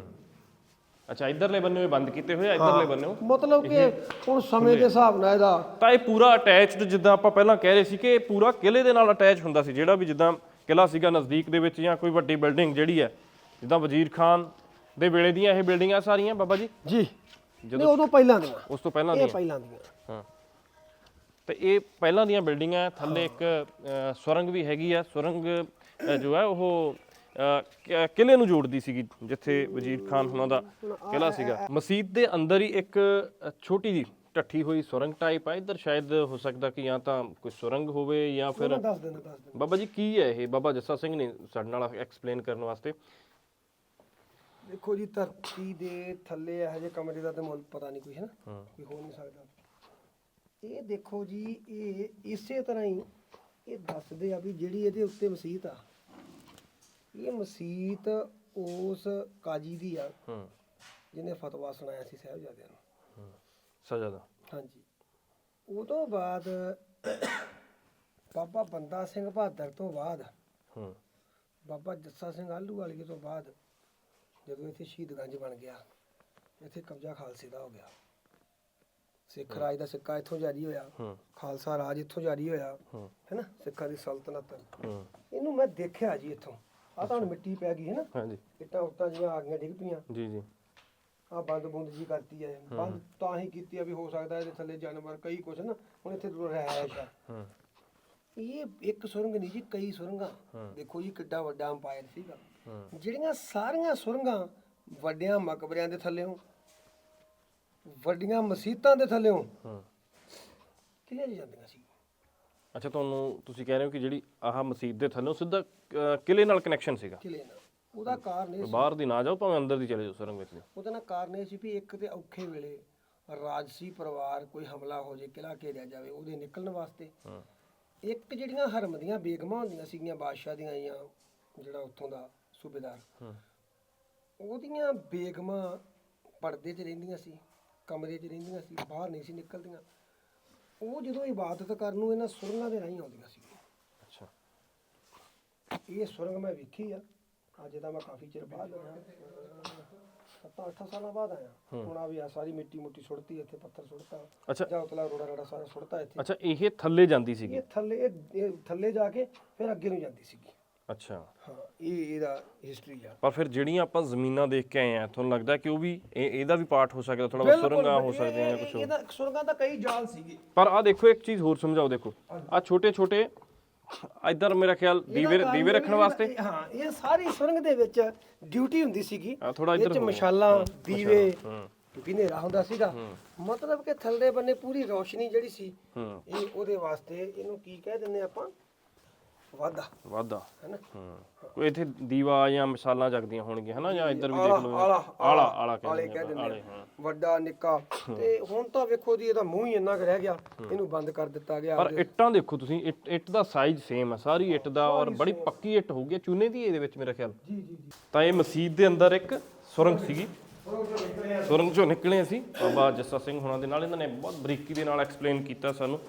ਅੱਛਾ ਇਧਰਲੇ ਬੰਨੇ ਬੰਦ ਕੀਤੇ ਹੋਏ ਆ ਇਧਰਲੇ ਬੰਨੇ ਮਤਲਬ ਕਿ ਹੁਣ ਸਮੇਂ ਦੇ ਹਿਸਾਬ ਨਾਲ ਇਹਦਾ ਤਾਂ ਇਹ ਪੂਰਾ ਅਟੈਚਡ ਜਿੱਦਾਂ ਆਪਾਂ ਪਹਿਲਾਂ ਕਹਿ ਰਹੇ ਸੀ ਕਿ ਇਹ ਪੂਰਾ ਕਿਲੇ ਦੇ ਨਾਲ ਅਟੈਚ ਹੁੰਦਾ ਸੀ ਜਿਹੜਾ ਵੀ ਜਿੱਦਾਂ ਕਿਲਾ ਸੀਗਾ ਨਜ਼ਦੀਕ ਦੇ ਵਿੱਚ ਜਾਂ ਕੋਈ ਵੱਡੀ ਬਿਲਡਿੰਗ ਜਿਹੜੀ ਹੈ ਜਿੱਦਾਂ ਵਜ਼ੀਰ ਖਾਨ ਦੇ ਵੇਲੇ ਦੀਆਂ ਇਹ ਬਿਲਡਿੰਗਾਂ ਸਾਰੀਆਂ ਬਾਬਾ ਜੀ? ਜੀ। ਨਹੀਂ ਉਦੋਂ ਪਹਿਲਾਂ ਦੀਆਂ। ਉਸ ਤੋਂ ਪਹਿਲਾਂ ਇਹ ਦੀਆਂ। ਪਹਿਲਾਂ ਦੀਆਂ। ਹਾਂ। ਤੇ ਇਹ ਪਹਿਲਾਂ ਦੀਆਂ ਬਿਲਡਿੰਗਾਂ ਹੈ, ਥੱਲੇ ਇੱਕ ਸੁਰੰਗ ਵੀ ਹੈਗੀ ਆ ਸੁਰੰਗ ਜੋ ਹੈ ਉਹ ਕਿਲੇ ਨੂੰ ਜੋੜਦੀ ਸੀਗੀ ਜਿੱਥੇ ਵਜ਼ੀਰ ਖਾਨ ਉਹਨਾਂ ਦਾ ਕਿਲਾ ਸੀਗਾ। ਮਸਜਿਦ ਦੇ ਅੰਦਰ ਹੀ ਇੱਕ ਛੋਟੀ ਜੀ ਢੱਠੀ ਹੋਈ ਸੁਰੰਗ ਟਾਈਪ ਆ। ਇੱਧਰ ਸ਼ਾਇਦ ਹੋ ਸਕਦਾ ਕਿ ਜਾਂ ਤਾਂ ਕੋਈ ਸੁਰੰਗ ਹੋਵੇ ਜਾਂ ਫਿਰ ਬਾਬਾ ਜੀ ਕੀ ਹੈ ਇਹ? ਬਾਬਾ ਜੱਸਾ ਸਿੰਘ ਨੇ ਸਾਡੇ ਨਾਲ ਐਕਸਪਲੇਨ ਕਰਨ ਵਾਸਤੇ। ਦੇਖੋ ਜੀ ਧਰਤੀ ਦੇ ਥੱਲੇ ਇਹੋ ਜਿਹੇ ਕਮਰੇ ਦਾ ਤੇ ਮੁੱਲ ਪਤਾ ਨਹੀਂ ਕੋਈ ਹੈ ਨਾ? ਕੋਈ ਹੋ ਨਹੀਂ ਸਕਦਾ। ਇਹ ਦੇਖੋ ਜੀ ਇਹ ਇਸੇ ਤਰ੍ਹਾਂ ਹੀ ਇਹ ਦੱਸਦੇ ਆ ਵੀ ਜਿਹੜੀ ਇਹਦੇ ਉੱਤੇ ਮਸਜਿਦ ਆ ਇਹ ਮਸਜਿਦ ਉਸ ਕਾਜੀ ਦੀ ਆ। ਹੂੰ। ਜਿਹਨੇ ਫਤਵਾ ਸੁਣਾਇਆ ਸੀ ਸਾਹਿਬਜ਼ਾਦਿਆਂ ਨੂੰ। ਸਜਾ ਦਾ ਹਾਂਜੀ। ਉਹ ਤੋਂ ਬਾਅਦ ਬਾਬਾ ਬੰਦਾ ਸਿੰਘ ਬਹਾਦਰ ਤੋਂ ਬਾਅਦ ਹੂੰ। ਬਾਬਾ ਜੱਸਾ ਸਿੰਘ ਆਲੂ ਵਾਲੀਏ ਤੋਂ ਬਾਅਦ ਜਦੋਂ ਇੱਥੇ ਸ਼ਹੀਦਗੰਜ ਬਣ ਗਿਆ ਇੱਥੇ ਕਬਜ਼ਾ ਖਾਲਸੇ ਦਾ ਹੋ ਗਿਆ। ਸਿੱਖ ਰਾਜ ਦਾ ਸਿੱਕਾ ਇੱਥੋਂ ਜਾਰੀ ਹੋਇਆ। ਹੂੰ। ਖਾਲਸਾ ਰਾਜ ਇੱਥੋਂ ਜਾਰੀ ਹੋਇਆ। ਹੂੰ। ਹੈਨਾ ਸਿੱਖਾਂ ਦੀ ਸਲਤਨਤ। ਹੂੰ। ਇਹਨੂੰ ਮੈਂ ਦੇਖਿਆ ਜੀ ਇੱਥੋਂ। ਆ ਤਾਂ ਮਿੱਟੀ ਪੈ ਗਈ ਹੈ ਨਾ। ਹਾਂਜੀ। ਇੱਟਾਂ ਉੱਟਾਂ ਜਿਹੀਆਂ ਆ ਗਈਆਂ ਡਿੱਗ ਜੀ ਜੀ। ਆ ਬੰਦ ਬੁੰਦ ਜੀ ਕਰਤੀ ਹੈ। ਬੰਦ ਤਾਂ ਹੀ ਕੀਤੀ ਆ ਵੀ ਹੋ ਸਕਦਾ ਇਹਦੇ ਥੱਲੇ ਜਾਨਵਰ ਕਈ ਕੁਛ ਨਾ ਹੁਣ ਇੱਥੇ ਦੂਰ ਰਹਿائش ਆ। ਇਹ ਇੱਕ ਸੁਰੰਗ ਨਹੀਂ ਜੀ ਕਈ ਸੁਰੰਗਾਂ। ਦੇਖੋ ਜੀ ਕਿੱਡਾ ਵੱਡਾ ਅੰਪਾਇਰ ਸੀਗਾ। ਜਿਹੜੀਆਂ ਸਾਰੀਆਂ ਸੁਰੰਗਾਂ ਵੱਡਿਆਂ ਮਕਬਰਿਆਂ ਦੇ ਥੱਲੇੋਂ ਵੱਡੀਆਂ ਮਸੀਤਾਂ ਦੇ ਥੱਲੇੋਂ ਕਿਲੇ ਜਾਂਦੀਆਂ ਸੀ? ਅੱਛਾ ਤੁਹਾਨੂੰ ਤੁਸੀਂ ਕਹਿ ਰਹੇ ਹੋ ਕਿ ਜਿਹੜੀ ਆਹ ਮਸਜਿਦ ਦੇ ਥੱਲੋਂ ਸਿੱਧਾ ਕਿਲੇ ਨਾਲ ਕਨੈਕਸ਼ਨ ਸੀਗਾ। ਕਿਲੇ ਨਾਲ। ਉਹਦਾ ਕਾਰਨ ਇਹ ਸੀ ਬਾਹਰ ਦੀ ਨਾ ਜਾਓ ਭਾਵੇਂ ਅੰਦਰ ਦੀ ਚਲੇ ਜਾਓ ਸੁਰੰਗ ਵਿੱਚ। ਦੀ ਉਹਦਾ ਨਾਲ ਕਾਰਨ ਇਹ ਸੀ ਵੀ ਇੱਕ ਤੇ ਔਖੇ ਵੇਲੇ ਰਾਜਸੀ ਪਰਿਵਾਰ ਕੋਈ ਹਮਲਾ ਹੋ ਜੇ ਕਿਲਾ ਘੇਰਿਆ ਜਾਵੇ ਉਹਦੇ ਨਿਕਲਣ ਵਾਸਤੇ। ਹਾਂ। ਇੱਕ ਜਿਹੜੀਆਂ ਹਰਮ ਦੀਆਂ ਬੇਗਮਾਂ ਹੁੰਦੀਆਂ ਸੀਗੀਆਂ ਬਾਦਸ਼ਾਹ ਦੀਆਂ ਆਈਆਂ ਜਿਹੜਾ ਉੱਥੋਂ ਦਾ ਸੂਬੇਦਾਰ। ਹਾਂ। ਉਹਦੀਆਂ ਬੇਗਮਾਂ ਪਰਦੇ 'ਚ ਰਹਿੰਦੀਆਂ ਸੀ ਕਮਰੇ 'ਚ ਰਹਿੰਦੀਆਂ ਸੀ ਬਾਹਰ ਨਹੀਂ ਸੀ ਨਿਕਲਦੀਆਂ। ਉਹ ਜਦੋਂ ਇਬਾਦਤ ਕਰਨ ਨੂੰ ਇਹਨਾਂ ਸੁਰੰਗਾਂ ਦੇ ਰਾਹੀਂ ਆਉਂਦੀਆਂ ਸੀ ਅੱਛਾ। ਇਹ ਸੁਰੰਗ ਮੈਂ ਵੇਖੀ ਆ। ਅੱਜ ਤਾਂ ਮੈਂ ਕਾਫੀ ਚਿਰ ਬਾਅਦ ਆਇਆ। ਸੱਤਾਂ ਅੱਠਾਂ ਸਾਲਾਂ ਬਾਅਦ ਆਇਆ। ਹੁਣ ਆ ਵੀ ਆ ਸਾਰੀ ਮਿੱਟੀ ਮੁੱਟੀ ਸੁੱਟਤੀ ਇੱਥੇ ਪੱਥਰ ਸੁੱਟਤਾ। ਅੱਛਾ। ਜਾਂ ਉਤਲਾ ਰੋੜਾ ਰੋੜਾ ਸਾਰਾ ਸੁੱਟਤਾ ਇੱਥੇ। ਅੱਛਾ ਇਹ ਥੱਲੇ ਜਾਂਦੀ ਸੀਗੀ? ਇਹ ਥੱਲੇ ਇਹ ਥੱਲੇ ਜਾ ਕੇ ਫਿਰ ਅੱਗੇ ਨੂੰ ਜਾਂਦੀ ਸੀਗੀ। ਅੱਛਾ। ਹਾਂ ਇਹ ਇਹਦਾ ਹਿਸਟਰੀ ਆ। ਪਰ ਫਿਰ ਜਿਹੜੀਆਂ ਆਪਾਂ ਜ਼ਮੀਨਾਂ ਦੇਖ ਕੇ ਆਏ ਆ ਤੁਹਾਨੂੰ ਲੱਗਦਾ ਕਿ ਉਹ ਵੀ ਇਹ ਇਹਦਾ ਵੀ ਪਾਰਟ ਹੋ ਸਕਦਾ ਥੋੜਾ ਬਹੁਤ ਸੁਰੰਗਾਂ ਹੋ ਸਕਦੀਆਂ ਜਾਂ ਕੁਝ ਇਹਦਾ ਸੁਰੰਗਾਂ ਦਾ ਕਈ ਜਾਲ ਸੀਗੇ। ਪਰ ਆ ਦੇਖੋ ਇੱਕ ਚੀਜ਼ ਹੋਰ ਸਮਝਾਓ ਦੇਖੋ। ਆ ਛੋਟੇ ਛੋਟੇ ਇੱਧਰ ਮੇਰਾ ਖਿਆਲ ਦੀਵੇ ਇਹਦਾ ਦੀਵੇ ਕਾਰਨ ਰੱਖਣ ਇਹ- ਵਾਸਤੇ। ਇਹ- ਹਾਂ ਇਹ ਸਾਰੀ ਸੁਰੰਗ ਦੇ ਵਿੱਚ ਡਿਊਟੀ ਹੁੰਦੀ ਸੀਗੀ। ਇਹ ਚ ਹੋ। ਮਸ਼ਾਲਾਂ ਦੀਵੇ ਕਿਉਂਕਿ ਹਨੇਰਾ ਹੁੰਦਾ ਸੀਗਾ। ਮਤਲਬ ਕਿ ਥੱਲੇ ਬੰਨੇ ਪੂਰੀ ਰੋਸ਼ਨੀ ਜਿਹੜੀ ਸੀ ਇਹ ਉਹਦੇ ਵਾਸਤੇ ਇਹਨੂੰ ਕੀ ਕਹਿ ਦਿੰਦੇ ਆਪਾਂ? ਵਾਧਾ। ਵਾਧਾ। ਹੈਨਾ ਹੂੰ। ਕੋਈ ਇੱਥੇ ਦੀਵਾ ਜਾਂ ਮਿਸਾਲਾਂ ਜਗਦੀਆਂ ਹੋਣਗੀਆਂ ਹਨਾ ਜਾਂ ਇੱਧਰ ਵੀ ਦੇਖ ਲਓ ਆਲਾ ਆਲਾ ਆਲਾ ਕਹਿੰਦੇ ਦਿੰਦੇ ਆਲੇ। ਹਾਂ। ਵੱਡਾ ਨਿੱਕਾ। ਤੇ ਹੁਣ ਤਾਂ ਵੇਖੋ ਜੀ ਇਹਦਾ ਮੂੰਹ ਹੀ ਇੰਨਾ ਕੁ ਰਹਿ ਗਿਆ। ਇਹਨੂੰ ਬੰਦ ਕਰ ਦਿੱਤਾ ਗਿਆ। ਪਰ ਇੱਟਾਂ ਦੇਖੋ ਤੁਸੀਂ ਇੱਟ ਇੱਟ ਦਾ ਸਾਈਜ਼ ਸੇਮ ਹੈ ਸਾਰੀ ਇੱਟ ਦਾ ਔਰ ਬੜੀ ਪੱਕੀ ਇੱਟ ਹੋਊਗੀ ਚੂਨੇ ਦੀ ਇਹਦੇ ਵਿੱਚ ਮੇਰਾ ਖਿਆਲ? ਜੀ ਜੀ ਜੀ। ਤਾਂ ਇਹ ਮਸਜਿਦ ਦੇ ਅੰਦਰ ਇੱਕ ਸੁਰੰਗ ਸੀਗੀ। ਸੁਰੰਗ ਚੋਂ ਨਿਕਲੇ ਅਸੀਂ। ਬਾਬਾ ਜੱਸਾ ਸਿੰਘ ਹੁਣਾਂ ਦੇ ਨਾਲ ਇਹਨਾਂ ਨੇ ਬਹੁਤ ਬਰੀਕੀ ਦੇ ਨਾਲ ਐਕਸਪਲੇਨ ਕੀਤਾ ਸਾਨੂੰ।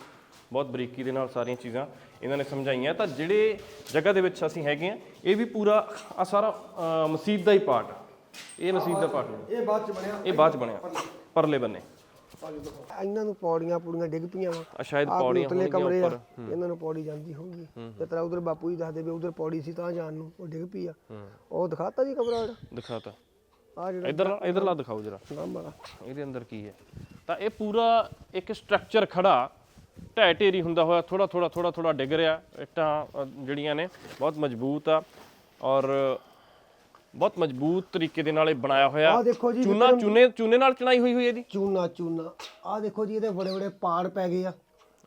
ਬਹੁਤ ਬਰੀਕੀ ਦੇ ਨਾਲ ਸਾਰੀਆਂ ਚੀਜ਼ਾਂ। ਇਹਨਾਂ ਨੇ ਸਮਝਾਈਆਂ। ਤਾਂ ਜਿਹੜੇ ਜਗ੍ਹਾ ਦੇ ਵਿੱਚ ਅਸੀਂ ਹੈਗੇ ਆ ਇਹ ਵੀ ਪੂਰਾ ਆ ਸਾਰਾ ਮਸਜਿਦ ਦਾ ਹੀ ਪਾਰਟ ਆ। ਇਹ ਮਸਜਿਦ ਦਾ ਪਾਰਟ ਇਹ ਬਾਅਦ ਚ ਬਣਿਆ। ਇਹ ਬਾਅਦ ਚ ਬਣਿਆ। ਪਰਲੇ ਬੰਨੇ। ਇਹਨਾਂ ਨੂੰ ਪੌੜੀਆਂ ਪੂੜੀਆਂ ਡਿੱਗ ਪਈਆਂ ਵਾ। ਆ ਸ਼ਾਇਦ ਪੌੜੀਆਂ ਉਤਲੇ ਹੋਣਗੀਆਂ ਕਮਰੇ ਆ। ਇਹਨਾਂ ਨੂੰ ਪੌੜੀ ਜਾਂਦੀ ਹੋਊਗੀ। ਤੇ ਤੇਰਾ ਉਧਰ ਬਾਪੂ ਜੀ ਦੱਸਦੇ ਵੀ ਉਧਰ ਪੌੜੀ ਸੀ ਤਾਂ ਜਾਣ ਨੂੰ। ਉਹ ਡਿੱਗ ਪਈ ਆ। ਉਹ ਦਿਖਾਤਾ ਜੀ ਕਮਰਾ ਜਿਹੜਾ? ਦਿਖਾਤਾ। ਆ ਜਿਹੜਾ ਇਧਰ ਇਧਰਲਾ ਦਿਖਾਓ ਜਰਾ। ਇਹਦੇ ਅੰਦਰ ਕੀ ਹੈ? ਤਾਂ ਇਹ ਪੂਰਾ ਇੱਕ ਸਟਰਕਚਰ ਖੜਾ। ਢਹਿ ਢੇਰੀ ਹੁੰਦਾ ਹੋਇਆ ਥੋੜਾ ਥੋੜਾ ਥੋੜਾ ਥੋੜਾ ਡਿੱਗ ਰਿਹਾ। ਇੱਟਾਂ ਜਿਹੜੀਆਂ ਨੇ ਬਹੁਤ ਮਜ਼ਬੂਤ ਆ। ਔਰ ਬਹੁਤ ਮਜ਼ਬੂਤ ਤਰੀਕੇ ਦੇ ਨਾਲ ਇਹ ਬਣਾਇਆ ਹੋਇਆ। ਆਹ ਦੇਖੋ ਜੀ ਚੂਨਾ ਚੂਨੇ ਚੂਨੇ ਨਾਲ ਚਣਾਈ ਹੋਈ ਹੋਈ ਇਹਦੀ ਚੂਨਾ ਚੂਨਾ। ਆ ਦੇਖੋ ਜੀ ਇਹਦੇ ਬੜੇ ਬੜੇ ਪਾੜ ਪੈ ਗਏ ਆ।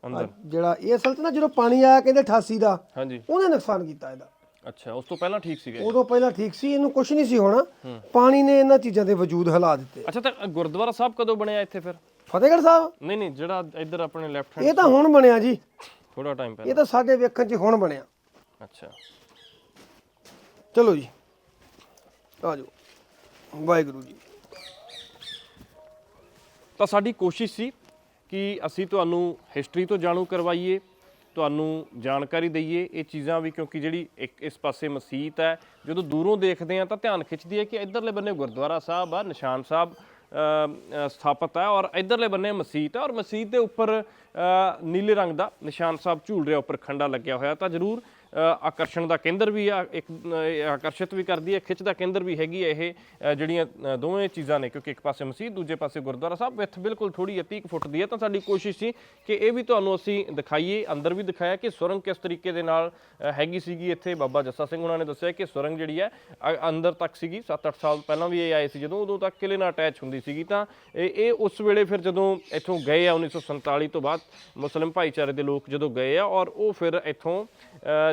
ਅੰਦਰ। ਜਿਹੜਾ ਇਹ ਅਸਲ 'ਚ ਨਾ ਜਦੋਂ ਪਾਣੀ ਆਇਆ ਕਹਿੰਦੇ 88 ਦਾ ਹਾਂਜੀ। ਉਹਨੇ ਨੁਕਸਾਨ ਕੀਤਾ ਇਹਦਾ। ਅੱਛਾ ਉਸ ਤੋਂ ਪਹਿਲਾਂ ਠੀਕ ਸੀਗੇ। ਉਦੋਂ ਪਹਿਲਾਂ ਠੀਕ ਸੀ ਇਹਨੂੰ ਕੁਝ ਨਹੀਂ ਸੀ ਹੋਣਾ। ਪਾਣੀ ਨੇ ਇਹਨਾਂ ਚੀਜ਼ਾਂ ਦੇ ਵਜੂਦ ਹਿਲਾ ਦਿੱਤੇ। ਅੱਛਾ ਤਾਂ ਗੁਰਦੁਆਰਾ ਸਾਹਿਬ ਕਦੋਂ ਬਣਿਆ ਇੱਥੇ ਫਿਰ? ਫਤਿਹਗੜ੍ਹ ਸਾਹਿਬ? ਨਹੀਂ ਨਹੀਂ ਜਿਹੜਾ ਇੱਧਰ ਆਪਣੇ ਲੈਫਟ ਹੈਂਡ ਇਹ ਤਾਂ ਹੁਣ ਬਣਿਆ ਜੀ। ਥੋੜਾ ਟਾਈਮ ਇਹ ਪਹਿਲਾਂ। ਤਾਂ ਸਾਡੇ ਵੇਖਣ 'ਚ ਹੁਣ ਬਣਿਆ। ਅੱਛਾ। ਚਲੋ ਜੀ। ਆ ਜਾਓ। ਵਾਹਿਗੁਰੂ ਜੀ। ਤਾਂ ਸਾਡੀ ਕੋਸ਼ਿਸ਼ ਸੀ ਕਿ ਅਸੀਂ ਤੁਹਾਨੂੰ ਹਿਸਟਰੀ ਤੋਂ ਜਾਣੂ ਕਰਵਾਈਏ ਤੁਹਾਨੂੰ ਜਾਣਕਾਰੀ ਦਈਏ ਇਹ ਚੀਜ਼ਾਂ ਵੀ ਕਿਉਂਕਿ ਜਿਹੜੀ ਇੱਕ ਇਸ ਪਾਸੇ ਮਸਜਿਦ ਹੈ ਜਦੋਂ ਦੂਰੋਂ ਦੇਖਦੇ ਆ ਤਾਂ ਧਿਆਨ ਖਿੱਚਦੀ ਹੈ ਕਿ ਇਧਰਲੇ ਬੰਨੇ ਗੁਰਦੁਆਰਾ ਸਾਹਿਬ ਆ ਨਿਸ਼ਾਨ ਸਾਹਿਬ ਸਥਾਪਿਤ ਹੈ ਔਰ ਇਧਰਲੇ ਬੰਨੇ ਮਸਜਿਦ ਹੈ ਔਰ ਮਸਜਿਦ ਦੇ ਉੱਪਰ ਨੀਲੇ ਰੰਗ ਦਾ ਨਿਸ਼ਾਨ ਸਾਹਿਬ ਝੂਲ ਰਿਹਾ, ਉੱਪਰ ਖੰਡਾ ਲੱਗਿਆ ਹੋਇਆ ਤਾਂ ਜ਼ਰੂਰ ਆਕਰਸ਼ਣ ਦਾ ਕੇਂਦਰ ਵੀ ਆ, ਇੱਕ ਇਹ ਆਕਰਸ਼ਿਤ ਵੀ ਕਰਦੀ ਹੈ, ਖਿੱਚ ਦਾ ਕੇਂਦਰ ਵੀ ਹੈਗੀ ਹੈ ਇਹ ਜਿਹੜੀਆਂ ਦੋਵੇਂ ਚੀਜ਼ਾਂ ਨੇ, ਕਿਉਂਕਿ ਇੱਕ ਪਾਸੇ ਮਸਜਿਦ ਦੂਜੇ ਪਾਸੇ ਗੁਰਦੁਆਰਾ ਸਾਹਿਬ ਵਿੱਥ ਬਿਲਕੁਲ ਥੋੜੀ 30 ਕੁ ਫੁੱਟ ਦੀ ਹੈ, ਤਾਂ ਸਾਡੀ ਕੋਸ਼ਿਸ਼ ਸੀ ਕਿ ਇਹ ਵੀ ਤੁਹਾਨੂੰ ਅਸੀਂ ਦਿਖਾਈਏ, ਅੰਦਰ ਵੀ ਦਿਖਾਇਆ ਕਿ ਸੁਰੰਗ ਕਿਸ ਤਰੀਕੇ ਦੇ ਨਾਲ ਹੈਗੀ ਸੀਗੀ ਇੱਥੇ। ਬਾਬਾ ਜੱਸਾ ਸਿੰਘ ਉਹਨਾਂ ਨੇ ਦੱਸਿਆ ਕਿ ਸੁਰੰਗ ਜਿਹੜੀ ਹੈ ਅੰਦਰ ਤੱਕ ਸੀਗੀ 7-8 ਸਾਲ ਪਹਿਲਾਂ ਵੀ ਇਹ ਆਏ ਸੀ, ਜਦੋਂ ਉਦੋਂ ਤੱਕ ਕਿਲੇ ਨਾਲ ਅਟੈਚ ਹੁੰਦੀ ਸੀਗੀ, ਤਾਂ ਇਹ ਉਸ ਵੇਲੇ ਫਿਰ ਜਦੋਂ ਇੱਥੋਂ ਗਏ ਆ 1947 ਤੋਂ ਬਾਅਦ ਮੁਸਲਿਮ ਭਾਈਚਾਰੇ ਦੇ ਲੋਕ ਜਦੋਂ ਗਏ ਆ, ਔਰ ਉਹ ਫਿਰ ਇੱਥੋਂ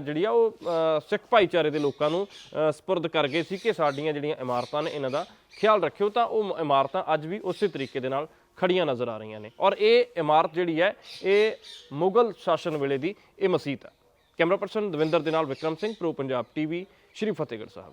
ਜਿਹੜੀ ਆ ਉਹ ਸਿੱਖ ਭਾਈਚਾਰੇ ਦੇ ਲੋਕਾਂ ਨੂੰ ਸਪੁਰਦ ਕਰ ਗਏ ਸੀ ਕਿ ਸਾਡੀਆਂ ਜਿਹੜੀਆਂ ਇਮਾਰਤਾਂ ਨੇ, ਇਹਨਾਂ ਦਾ ਖਿਆਲ ਰੱਖਿਓ ਤਾਂ ਉਹ ਇਮਾਰਤਾਂ ਅੱਜ ਵੀ ਉਸੇ ਤਰੀਕੇ ਦੇ ਨਾਲ ਖੜੀਆਂ ਨਜ਼ਰ ਆ ਰਹੀਆਂ ਨੇ। ਔਰ ਇਹ ਇਮਾਰਤ ਜਿਹੜੀ ਹੈ, ਇਹ ਮੁਗਲ ਸ਼ਾਸਨ ਵੇਲੇ ਦੀ ਇਹ ਮਸਜਿਦ ਹੈ। ਕੈਮਰਾ ਪਰਸਨ ਦਵਿੰਦਰ ਦੇ ਨਾਲ ਵਿਕਰਮ ਸਿੰਘ, ਪ੍ਰੋ ਪੰਜਾਬ ਟੀਵੀ, ਸ਼੍ਰੀ ਫਤਿਹਗੜ੍ਹ ਸਾਹਿਬ।